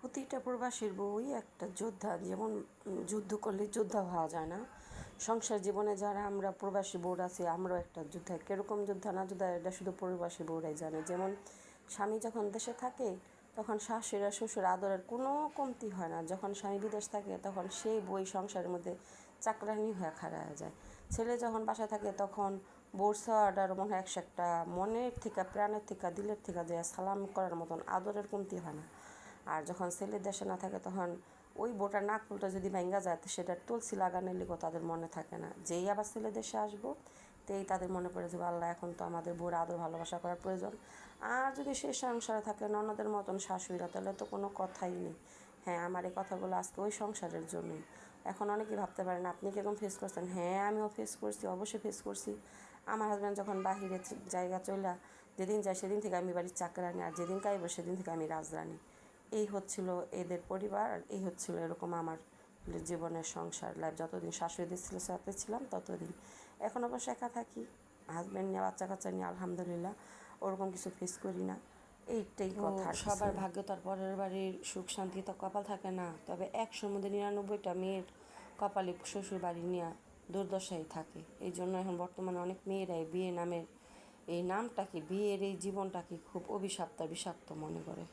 প্রতিটা প্রবাসীর বউই একটা যোদ্ধা। যেমন যুদ্ধ করলে যোদ্ধা হওয়া যায় না। সংসার জীবনে যারা আমরা প্রবাসী বউরা আছি, আমরাও একটা যোদ্ধা। কীরকম যোদ্ধা না যোদ্ধা, এটা শুধু প্রবাসী বউরাই জানে। যেমন, স্বামী যখন দেশে থাকে, তখন শাশুড়া শ্বশুর আদরের কোনো কমতি হয় না। যখন স্বামী বিদেশ থাকে, তখন সেই বই সংসারের মধ্যে চাকরানি হয়ে খাড়া যায়। ছেলে যখন বাসায় থাকে, তখন বউর অর্ডার মনে হয় একশো একটা মনের থেকে প্রাণের থেকে দিলের থেকে যে সালাম করার মতন আদরের কমতি হয় না। আর যখন ছেলে দেশে না থাকে তখন ওই বোটার নাক ফুলটা যদি ভেঙ্গা যায়, তো সেটার তুলসী লাগানোর লিগো তাদের মনে থাকে না। যেই আবার ছেলে দেশে আসব, তেই তাদের মনে পড়ে যে আল্লাহ এখন তো আমাদের বোর আদর ভালোবাসা করার প্রয়োজন। আর যদি সে সংসারে থাকে, ননদের মতন শাশুড়িরা, তাহলে তো কোনো কথাই নেই। হ্যাঁ আমার এই কথাগুলো আজকে ওই সংসারের জন্যই। এখন অনেকেই ভাবতে পারেন, আপনি কীরকম ফেস করছেন? হ্যাঁ আমিও ফেস করছি, অবশ্যই ফেস করছি। আমার হাজব্যান্ড যখন বাহিরে জায়গা চলে যেদিন যায়, সেদিন থেকে আমি বাড়ির চাকরানি, আর যেদিন কাইব সেদিন থেকে আমি রাজরানী। এই হচ্ছিল এদের পরিবার আর এই হচ্ছিল এরকম আমার জীবনের সংসার লাইফ যতদিন শাশুড়িদের ছিল সাথে ছিলাম ততদিন। এখন অবশ্য একা থাকি। হাজব্যান্ড নিয়ে বাচ্চা কাচ্চা নিয়ে আলহামদুলিল্লাহ ওরকম কিছু ফেস করি না। এইটাই কথা সবার ভাগ্য তার পরের বাড়ির সুখ শান্তি তো কপাল থাকে না। তবে একশোর মধ্যে নিরানব্বইটা মেয়ের কপালে শ্বশুর বাড়ি নিয়ে দুর্দশাই থাকে। এই জন্য এখন বর্তমানে অনেক মেয়েরাই বিয়ে নামের এই নামটাকে বিয়ের এই জীবনটাকে খুব অভিশপ্ত বিষাক্ত মনে করে।